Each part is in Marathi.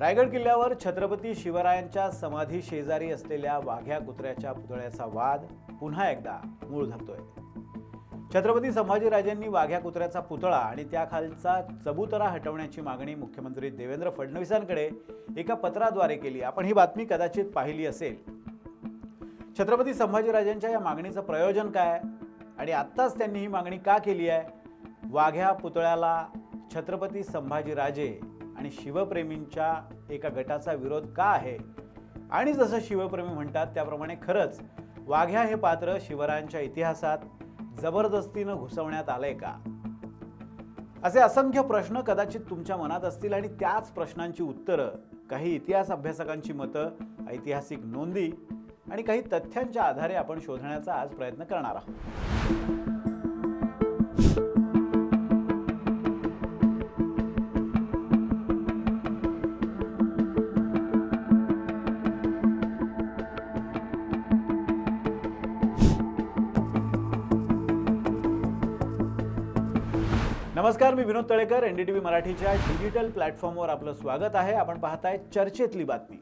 रायगड किल्ल्यावर छत्रपती शिवरायांच्या समाधी शेजारी असलेल्या वाघ्या कुत्र्याच्या पुतळ्याचा वाद पुन्हा एकदा मूळ धरतोय. छत्रपती संभाजीराजेंनी वाघ्या कुत्र्याचा पुतळा आणि त्याखालचा चबुतरा हटवण्याची मागणी मुख्यमंत्री देवेंद्र फडणवीसांकडे एका पत्राद्वारे केली. आपण ही बातमी कदाचित पाहिली असेल. छत्रपती संभाजीराजेंच्या या मागणीचं प्रयोजन काय? आणि आत्ताच त्यांनी ही मागणी का केली आहे? वाघ्या पुतळ्याला छत्रपती संभाजीराजे आणि शिवप्रेमींच्या एका गटाचा विरोध का आहे? आणि जसं शिवप्रेमी म्हणतात त्याप्रमाणे खरंच वाघ्या हे पात्र शिवरायांच्या इतिहासात जबरदस्तीनं घुसवण्यात आलंय का? असे असंख्य प्रश्न कदाचित तुमच्या मनात असतील आणि त्याच प्रश्नांची उत्तरं काही इतिहास अभ्यासकांची मतं ऐतिहासिक नोंदी आणि काही तथ्यांच्या आधारे आपण शोधण्याचा आज प्रयत्न करणार आहोत. नमस्कार मी विनोद तळेकर एनडीटीव्ही मराठीच्या डिजिटल प्लॅटफॉर्मवर आपलं स्वागत आहे. आपण पाहताय चर्चेतली बातमी.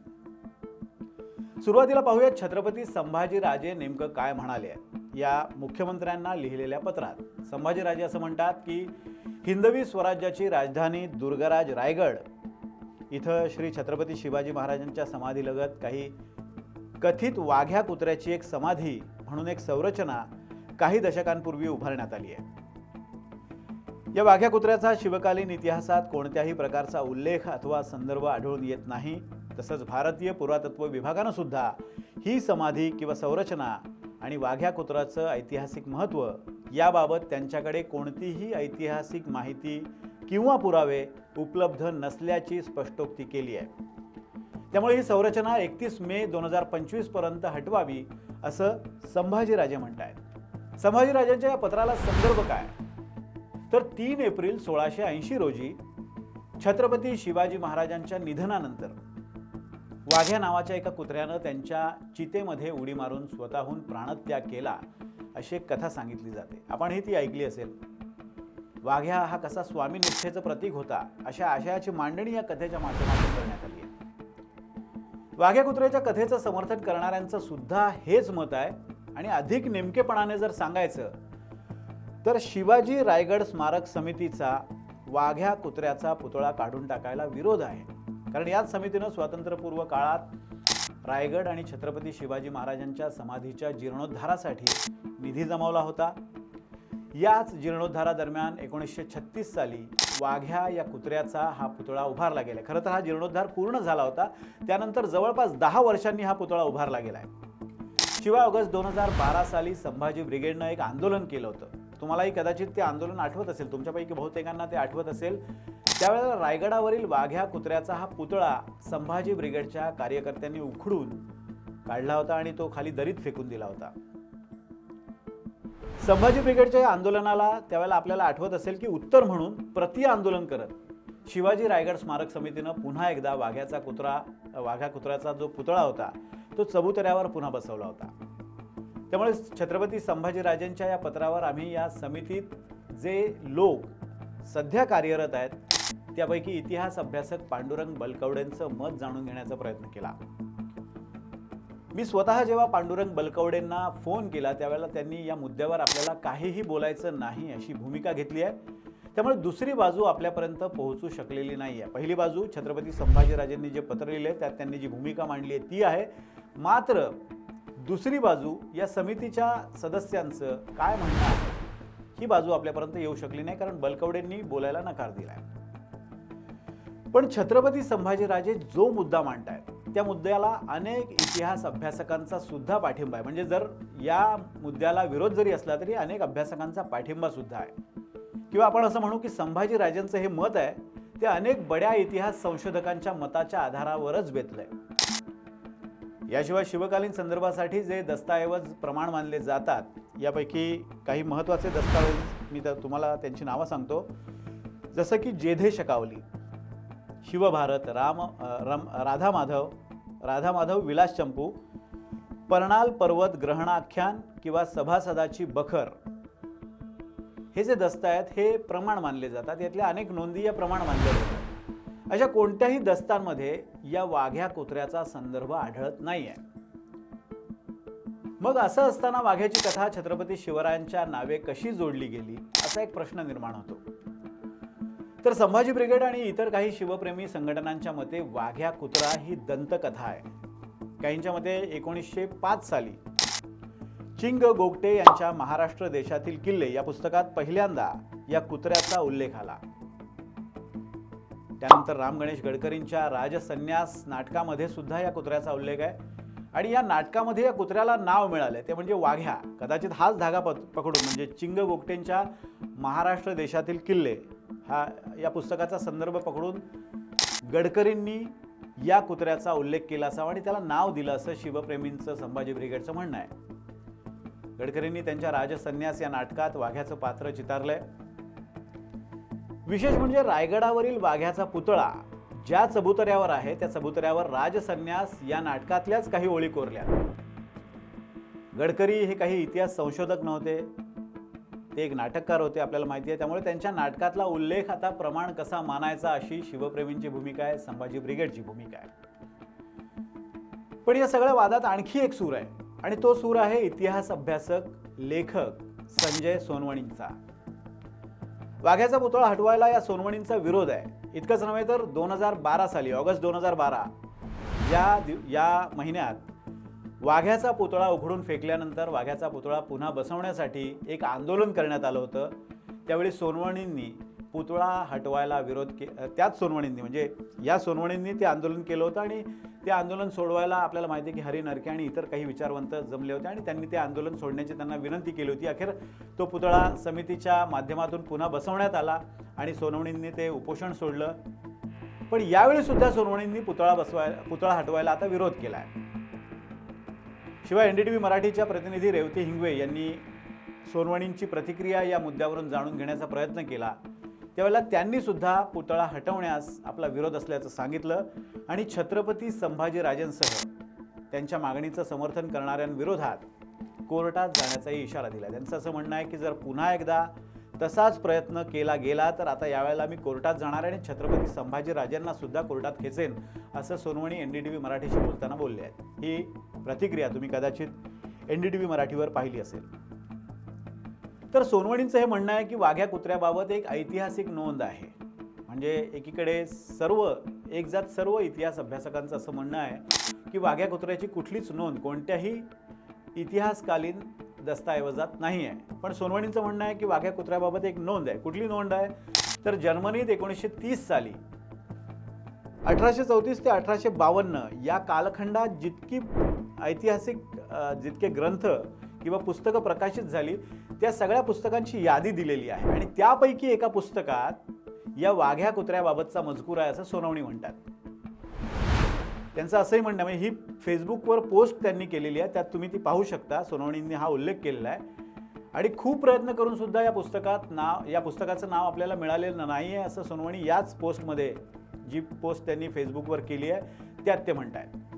सुरुवातीला पाहूया छत्रपती संभाजीराजे नेमकं काय म्हणाले या मुख्यमंत्र्यांना लिहिलेल्या पत्रात. संभाजीराजे असं म्हणतात की हिंदवी स्वराज्याची राजधानी दुर्गराज रायगड. इथं श्री छत्रपती शिवाजी महाराजांच्या समाधीलगत काही कथित वाघ्या कुत्र्याची एक समाधी म्हणून एक संरचना काही दशकांपूर्वी उभारण्यात आली आहे. या वाघ्या कुत्र्याचा शिवकालीन इतिहासात कोणत्याही प्रकारचा उल्लेख अथवा संदर्भ आढळून येत नाही. तसंच भारतीय पुरातत्व विभागानं सुद्धा ही समाधी किंवा संरचना आणि वाघ्या कुत्राचं ऐतिहासिक महत्त्व याबाबत त्यांच्याकडे कोणतीही ऐतिहासिक माहिती किंवा पुरावे उपलब्ध नसल्याची स्पष्टोक्ती केली आहे. त्यामुळे ही संरचना एकतीस मे दोन हजार पंचवीसपर्यंत हटवावी असं संभाजीराजे म्हणतायत. संभाजीराजांच्या या पत्राला संदर्भ काय? तर तीन एप्रिल सोळाशे ऐंशी रोजी छत्रपती शिवाजी महाराजांच्या निधनानंतर वाघ्या नावाच्या एका कुत्र्यानं त्यांच्या चितेमध्ये उडी मारून स्वतःहून प्राणत्याग केला अशी एक कथा सांगितली जाते. आपणही ती ऐकली असेल. वाघ्या हा कसा स्वामी निष्ठेचं प्रतीक होता अशा आशयाची मांडणी या कथेच्या माध्यमातून करण्यात आली आहे. वाघ्या कुत्र्याच्या कथेचं समर्थन करणाऱ्यांचं सुद्धा हेच मत आहे आणि अधिक नेमकेपणाने जर सांगायचं तर शिवाजी रायगड स्मारक समितीचा वाघ्या कुत्र्याचा पुतळा काढून टाकायला विरोध आहे. कारण याच समितीनं स्वातंत्र्यपूर्व काळात रायगड आणि छत्रपती शिवाजी महाराजांच्या समाधीच्या जीर्णोद्धारासाठी निधी जमवला होता. याच जीर्णोद्धारादरम्यान एकोणीसशे छत्तीस साली वाघ्या या कुत्र्याचा हा पुतळा उभारला गेला. खरं तर हा जीर्णोद्धार पूर्ण झाला होता. त्यानंतर जवळपास दहा वर्षांनी हा पुतळा उभारला गेला आहे शिवाय ऑगस्ट दोन हजार बारा साली संभाजी ब्रिगेडनं एक आंदोलन केलं होतं. तुम्हालाही कदाचित ते आंदोलन आठवत असेल. तुमच्यापैकी बहुतेकांना ते आठवत असेल. त्यावेळेला रायगडावरील वाघ्या कुत्र्याचा हा पुतळा संभाजी ब्रिगेडच्या कार्यकर्त्यांनी उखडून काढला होता आणि तो खाली दरीत फेकून दिला होता. संभाजी ब्रिगेडच्या या आंदोलनाला त्यावेळेला आपल्याला आठवत असेल की उत्तर म्हणून प्रति आंदोलन करत शिवाजी रायगड स्मारक समितीनं पुन्हा एकदा वाघ्याचा कुत्रा वाघ्या कुत्र्याचा जो पुतळा होता तो चबुतऱ्यावर पुन्हा बसवला होता. त्यामुळे छत्रपती संभाजीराजेंच्या या पत्रावर आम्ही या समितीत जे लोक सध्या कार्यरत आहेत त्यापैकी इतिहास अभ्यासक पांडुरंग बलकवडेंचं मत जाणून घेण्याचा प्रयत्न केला. मी स्वतः जेव्हा पांडुरंग बलकवडेंना फोन केला त्यावेळेला त्यांनी या मुद्द्यावर आपल्याला काहीही बोलायचं नाही अशी भूमिका घेतली आहे. त्यामुळे दुसरी बाजू आपल्यापर्यंत पोहोचू शकलेली नाही आहे पहिली बाजू छत्रपती संभाजीराजेंनी जे पत्र लिहिले त्यात त्यांनी जी भूमिका मांडली आहे ती आहे मात्र दुसरी बाजू या समितीच्या सदस्यांचं काय म्हणणं आहे? ही बाजू आपल्यापर्यंत येऊ शकली नाही कारण बलकवडेंनी बोलायला नकार दिलाय. पण छत्रपती संभाजीराजे जो मुद्दा मांडतायत त्या मुद्द्याला अनेक इतिहास अभ्यासकांचा सुद्धा पाठिंबा आहे. म्हणजे जर या मुद्द्याला विरोध जरी असला तरी अनेक अभ्यासकांचा पाठिंबा सुद्धा आहे. किंवा आपण असं म्हणू की संभाजीराजेंचं हे मत आहे ते अनेक बड्या इतिहास संशोधकांच्या मताच्या आधारावरच बेतलंय. याशिवाय शिवकालीन संदर्भासाठी जे दस्तऐवज प्रमाण मानले जातात यापैकी काही महत्त्वाचे दस्तावेज मी तर तुम्हाला त्यांची नावं सांगतो. जसं की जेधे शकावली शिवभारत राम रम राधा माधव राधा माधव विलास चंपू पर्णाल पर्वत ग्रहणाख्यान किंवा सभासदाची बखर हे जे दस्त आहेत हे प्रमाण मानले जातात. यातल्या अनेक नोंदी या प्रमाण मानल्या जातात. अशा कोणत्याही दस्तांमध्ये या वाघ्या कुत्र्याचा संदर्भ आढळत नाही आहे मग असं असताना वाघ्याची कथा छत्रपती शिवरायांच्या नावे कशी जोडली गेली असा एक प्रश्न निर्माण होतो. तर संभाजी ब्रिगेड आणि इतर काही शिवप्रेमी संघटनांच्या मते वाघ्या कुत्रा ही दंतकथा आहे. काहींच्या मते एकोणीसशे पाच साली चिंग गोगटे यांच्या महाराष्ट्र देशातील किल्ले या पुस्तकात पहिल्यांदा या कुत्र्याचा उल्लेख आला. त्यानंतर राम गणेश गडकरींच्या राजसन्यास नाटकामध्ये सुद्धा या कुत्र्याचा उल्लेख आहे. आणि या नाटकामध्ये या कुत्र्याला नाव मिळाले ते म्हणजे वाघ्या. कदाचित हाच धागा पक- पकडून म्हणजे चिंग गोगटेंच्या महाराष्ट्र देशातील किल्ले हा या पुस्तकाचा संदर्भ पकडून गडकरींनी या कुत्र्याचा उल्लेख केला असावा आणि त्याला नाव दिलं असं शिवप्रेमींचं संभाजी ब्रिगेडचं म्हणणं आहे. गडकरींनी त्यांच्या राजसन्यास या नाटकात वाघ्याचं पात्र चितारलंय. विशेष म्हणजे रायगडावरील वाघ्याचा पुतळा ज्या चबुतऱ्यावर आहे त्या चबुतऱ्यावर राजसन्यास या नाटकातल्याच काही ओळी कोरल्या. गडकरी हे काही इतिहास संशोधक नव्हते. ते एक नाटककार होते आपल्याला माहिती आहे. त्यामुळे त्यांच्या नाटकातला उल्लेख आता प्रमाण कसा मानायचा अशी शिवप्रेमींची भूमिका आहे संभाजी ब्रिगेडची भूमिका आहे. पण या सगळ्या वादात आणखी एक सूर आहे. आणि तो सूर आहे इतिहास अभ्यासक लेखक संजय सोनवणींचा. वाघ्याचा पुतळा हटवायला या सोनवणींचा विरोध आहे. इतकंच नव्हे तर दोन हजार बारा साली ऑगस्ट दोन हजार बारा या दिव- या महिन्यात वाघ्याचा पुतळा उघडून फेकल्यानंतर वाघ्याचा पुतळा पुन्हा बसवण्यासाठी एक आंदोलन करण्यात आलं होतं. त्यावेळी सोनवणींनी पुतळा हटवायला विरोध के त्याच सोनवणींनी म्हणजे या सोनवणींनी ते आंदोलन केलं होतं आणि ते आंदोलन सोडवायला आपल्याला माहिती आहे की हरी नरके आणि इतर काही विचारवंत जमले होते आणि त्यांनी ते आंदोलन सोडण्याची त्यांना विनंती केली होती. अखेर तो पुतळा समितीच्या माध्यमातून पुन्हा बसवण्यात आला आणि सोनवणींनी ते उपोषण सोडलं. पण यावेळी सुद्धा सोनवणींनी पुतळा बसवाय पुतळा हटवायला आता विरोध केला आहे शिवाय एन डी टी व्ही मराठीच्या प्रतिनिधी रेवती हिंगवे यांनी सोनवणींची प्रतिक्रिया या मुद्द्यावरून जाणून घेण्याचा प्रयत्न केला. त्यावेळेला त्यांनी सुद्धा पुतळा हटवण्यास आपला विरोध असल्याचं सांगितलं आणि छत्रपती संभाजीराजेंसह त्यांच्या मागणीचं समर्थन करणाऱ्यांविरोधात कोर्टात जाण्याचाही इशारा दिला. त्यांचं असं म्हणणं आहे की जर पुन्हा एकदा तसाच प्रयत्न केला गेला तर आता यावेळेला मी कोर्टात जाणार आहे आणि छत्रपती संभाजीराजेंना सुद्धा कोर्टात खेचेन असं Sonawani N D T V मराठीशी बोलताना बोलले आहेत. ही प्रतिक्रिया तुम्ही कदाचित एन डी टी व्ही मराठीवर पाहिली असेल. तर सोनवणींचं हे म्हणणं आहे की वाघ्या कुत्र्याबाबत एक ऐतिहासिक नोंद आहे. म्हणजे एकीकडे सर्व एक जात सर्व इतिहास अभ्यासकांचं असं म्हणणं आहे की वाघ्या कुत्र्याची कुठलीच नोंद कोणत्याही इतिहासकालीन दस्तऐवजात नाही आहे. पण सोनवणींचं म्हणणं आहे की वाघ्या कुत्र्याबाबत एक नोंद आहे. कुठली नोंद आहे? तर जर्मनीत एकोणीसशे तीस साली अठराशे चौतीस ते अठराशे बावन्न या कालखंडात जितकी ऐतिहासिक जितके ग्रंथ किंवा पुस्तकं प्रकाशित झाली त्या सगळ्या पुस्तकांची यादी दिलेली आहे. आणि त्यापैकी एका पुस्तकात या वाघ्या कुत्र्याबाबतचा मजकूर आहे असं सोनवणी म्हणतात. त्यांचं असंही म्हणणं म्हणजे ही फेसबुकवर पोस्ट त्यांनी केलेली आहे त्यात तुम्ही ती पाहू शकता. सोनवणींनी हा उल्लेख केलेला आहे. आणि खूप प्रयत्न करून सुद्धा या पुस्तकात नाव या पुस्तकाचं नाव आपल्याला मिळालेलं नाही आहे असं सोनवणी याच पोस्टमध्ये जी पोस्ट त्यांनी फेसबुकवर केली आहे त्यात ते म्हणत आहेत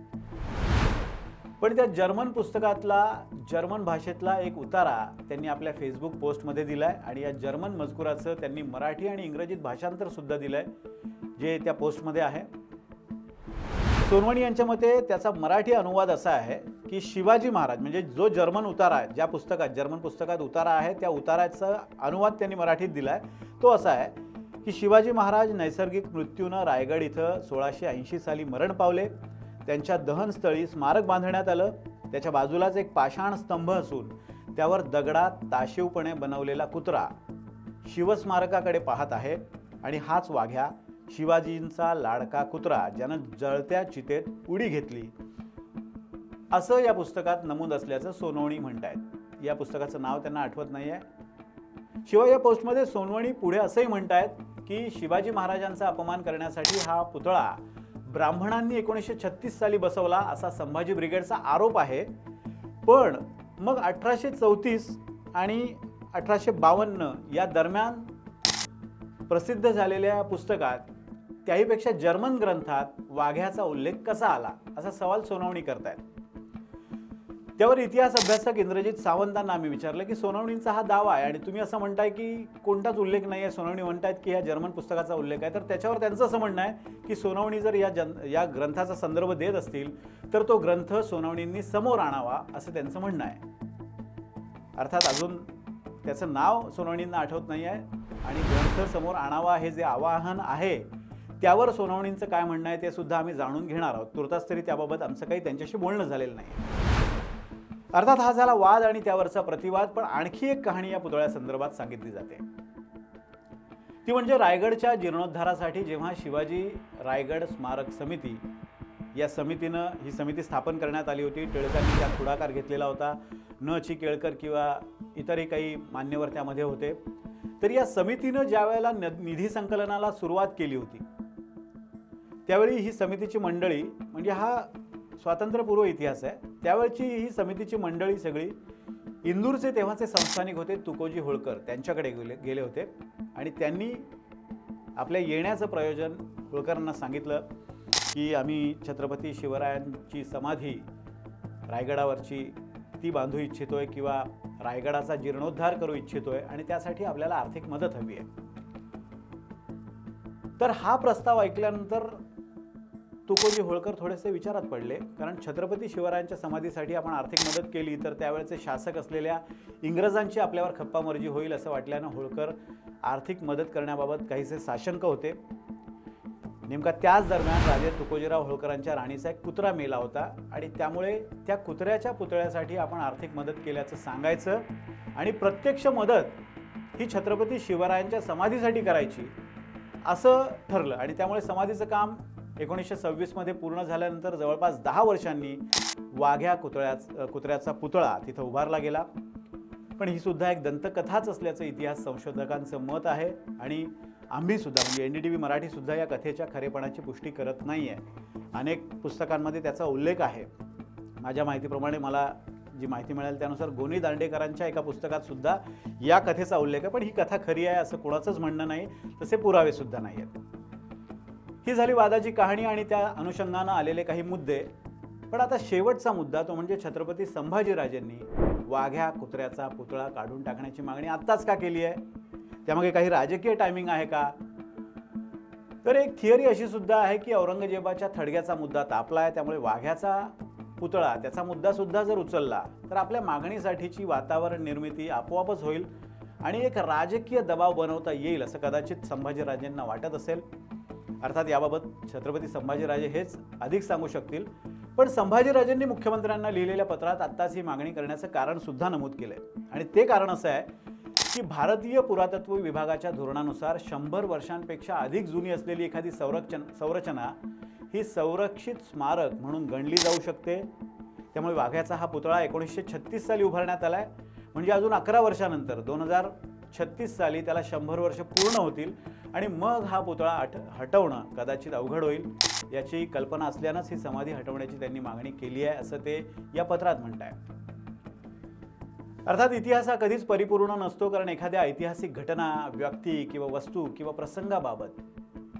पण त्या जर्मन पुस्तकातला जर्मन भाषेतला एक उतारा त्यांनी आपल्या फेसबुक पोस्टमध्ये दिलाय आणि या जर्मन मजकुराचं त्यांनी मराठी आणि इंग्रजीत भाषांतरसुद्धा दिलं आहे जे त्या पोस्टमध्ये आहे. सोनवणी यांच्या मते त्याचा मराठी अनुवाद असा आहे की शिवाजी महाराज म्हणजे जो जर्मन उतारा आहे ज्या पुस्तकात जर्मन पुस्तकात उतारा आहे त्या उताराचा अनुवाद त्यांनी मराठीत दिला आहे तो असा आहे की शिवाजी महाराज नैसर्गिक मृत्यूनं रायगड इथं सोळाशे ऐंशी साली मरण पावले. त्यांच्या दहनस्थळी स्मारक बांधण्यात आलं. त्याच्या बाजूलाच एक पाषाण स्तंभ असून त्यावर दगडात ताशीवपणे बनवलेला कुत्रा शिवस्मारकाकडे पाहत आहे आणि हाच वाघ्या शिवाजींचा लाडका कुत्रा ज्यानं जळत्या चितेत उडी घेतली. असं या पुस्तकात नमूद असल्याचं सोनवणी म्हणतायत. या पुस्तकाचं नाव त्यांना आठवत नाही आहे शिवाय या पोस्टमध्ये सोनवणी पुढे असंही म्हणतायत की शिवाजी महाराजांचा अपमान करण्यासाठी हा पुतळा ब्राह्मणांनी एकोणीसशे छत्तीस साली बसवला असा संभाजी ब्रिगेडचा आरोप आहे. पण मग अठराशे चौतीस आणि अठराशे बावन्न या दरम्यान प्रसिद्ध झालेल्या पुस्तकात त्याहीपेक्षा जर्मन ग्रंथात वाघ्याचा उल्लेख कसा आला? असा सवाल सोनवणी करतायत. त्यावर इतिहास अभ्यासक इंद्रजित सावंतांना आम्ही विचारलं की सोनवणींचा हा दावा आहे आणि तुम्ही असं म्हणताय की कोणताच उल्लेख नाही आहे सोनवणी म्हणतायत की ह्या जर्मन पुस्तकाचा उल्लेख आहे तर त्याच्यावर त्यांचं असं म्हणणं आहे की सोनवणी जर या जन या ग्रंथाचा संदर्भ देत असतील तर तो ग्रंथ सोनवणींनी समोर आणावा असं त्यांचं म्हणणं आहे. अर्थात अजून त्याचं नाव सोनवणींना आठवत नाही आहे आणि ग्रंथ समोर आणावा हे जे आवाहन आहे त्यावर सोनवणींचं काय म्हणणं आहे ते सुद्धा आम्ही जाणून घेणार आहोत. तुर्तास तरी त्याबाबत आमचं काही त्यांच्याशी बोलणं झालेलं नाही. अर्थात हा झाला वाद आणि त्यावरचा प्रतिवाद पण आणखी एक कहाणी या पुतळ्यासंदर्भात सांगितली जाते. ती म्हणजे रायगडच्या जीर्णोद्धारासाठी जेव्हा शिवाजी रायगड स्मारक समिती या समितीनं ही समिती स्थापन करण्यात आली होती. टिळकांनी त्यात पुढाकार घेतलेला होता. न ची केळकर किंवा इतरही काही मान्यवर त्यामध्ये होते. तर या समितीनं ज्या वेळेला न- निधी संकलनाला सुरुवात केली होती त्यावेळी ही समितीची मंडळी म्हणजे हा स्वातंत्र्यपूर्व इतिहास आहे त्यावेळची ही समितीची मंडळी सगळी इंदूरचे तेव्हाचे संस्थानिक होते तुकोजी होळकर. त्यांच्याकडे गेले गेले होते. आणि त्यांनी आपल्या येण्याचं प्रयोजन होळकरांना सांगितलं की आम्ही छत्रपती शिवरायांची समाधी रायगडावरची ती बांधू इच्छितो आहे किंवा रायगडाचा जीर्णोद्धार करू इच्छितो आहे आणि त्यासाठी आपल्याला आर्थिक मदत हवी आहे. तर हा प्रस्ताव ऐकल्यानंतर तुकोजी होळकर थोडेसे विचारात पडले. कारण छत्रपती शिवरायांच्या समाधीसाठी आपण आर्थिक मदत केली तर त्यावेळेचे शासक असलेल्या इंग्रजांची आपल्यावर खप्पामर्जी होईल असं वाटल्यानं होळकर आर्थिक मदत करण्याबाबत काहीसे साशंक होते. नेमका त्याच दरम्यान राजे तुकोजीराव होळकरांच्या राणीचा एक कुत्रा मेला होता आणि त्यामुळे त्या कुत्र्याच्या पुतळ्यासाठी आपण आर्थिक मदत केल्याचं सांगायचं आणि प्रत्यक्ष मदत ही छत्रपती शिवरायांच्या समाधीसाठी करायची असं ठरलं. आणि त्यामुळे समाधीचं काम एकोणीसशे सव्वीसमध्ये पूर्ण झाल्यानंतर जवळपास दहा वर्षांनी वाघ्या कुतळ्याच कुत्र्याचा पुतळा तिथं उभारला गेला. पण ही सुद्धा एक दंतकथाच असल्याचं इतिहास संशोधकांचं मत आहे आणि आम्ही सुद्धा म्हणजे N D T V Marathi सुद्धा या कथेच्या खरेपणाची पुष्टी करत नाही आहे अनेक पुस्तकांमध्ये त्याचा उल्लेख आहे. माझ्या माहितीप्रमाणे मला जी माहिती मिळाली त्यानुसार गोनी दांडेकरांच्या एका पुस्तकात सुद्धा या कथेचा उल्लेख आहे. पण ही कथा खरी आहे असं कोणाचंच म्हणणं नाही. तसे पुरावेसुद्धा नाही आहेत ही झाली वादाची कहाणी आणि त्या अनुषंगानं आलेले काही मुद्दे. पण आता शेवटचा मुद्दा तो म्हणजे छत्रपती संभाजीराजेंनी वाघ्या कुत्र्याचा पुतळा काढून टाकण्याची मागणी आत्ताच का केली आहे? त्यामागे काही राजकीय टायमिंग आहे का? तर एक थिअरी अशी सुद्धा आहे की औरंगजेबाच्या थडग्याचा मुद्दा तापला आहे त्यामुळे वाघ्याचा पुतळा त्याचा मुद्दा सुद्धा जर उचलला तर आपल्या मागणीसाठीची वातावरण निर्मिती आपोआपच होईल आणि एक राजकीय दबाव बनवता येईल असं कदाचित संभाजीराजेंना वाटत असेल. अर्थात याबाबत छत्रपती संभाजीराजे हेच अधिक सांगू शकतील. पण संभाजीराजेंनी मुख्यमंत्र्यांना लिहिलेल्या पत्रात आत्ताच ही मागणी करण्याचं कारणसुद्धा नमूद केलं आहे आणि ते कारण असं आहे की भारतीय पुरातत्व विभागाच्या धोरणानुसार शंभर वर्षांपेक्षा अधिक जुनी असलेली एखादी संरक्षण संरचना ही संरक्षित स्मारक म्हणून गणली जाऊ शकते. त्यामुळे वाघ्याचा हा पुतळा एकोणीसशे छत्तीस साली उभारण्यात आला आहे म्हणजे अजून अकरा वर्षानंतर दोन हजार छत्तीस साली त्याला शंभर वर्ष पूर्ण होतील. आणि मग हा पुतळा हट हटवणं कदाचित अवघड होईल याची कल्पना असल्यानंच ही समाधी हटवण्याची त्यांनी मागणी केली आहे असं ते या पत्रात म्हणत आहे अर्थात इतिहास हा कधीच परिपूर्ण नसतो कारण एखाद्या ऐतिहासिक घटना व्यक्ती किंवा वस्तू किंवा प्रसंगाबाबत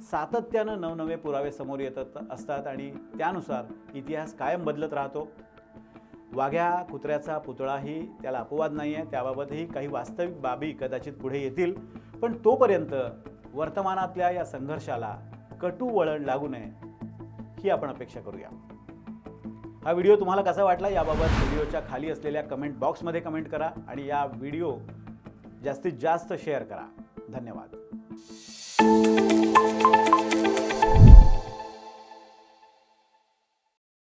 सातत्यानं नवनवे पुरावे समोर येत असतात आणि त्यानुसार इतिहास कायम बदलत राहतो. वाघ्या कुत्र्याचा पुतळाही त्याला अपवाद नाही आहे त्याबाबतही काही वास्तविक बाबी कदाचित पुढे येतील पण तोपर्यंत वर्तमानातल्या या संघर्षाला कटू वळण लागू नये ही आपण अपेक्षा करूया. हा व्हिडिओ तुम्हाला कसा वाटला याबाबत व्हिडिओच्या खाली असलेल्या कमेंट बॉक्समध्ये कमेंट करा आणि या व्हिडिओ जास्तीत जास्त शेअर करा. धन्यवाद.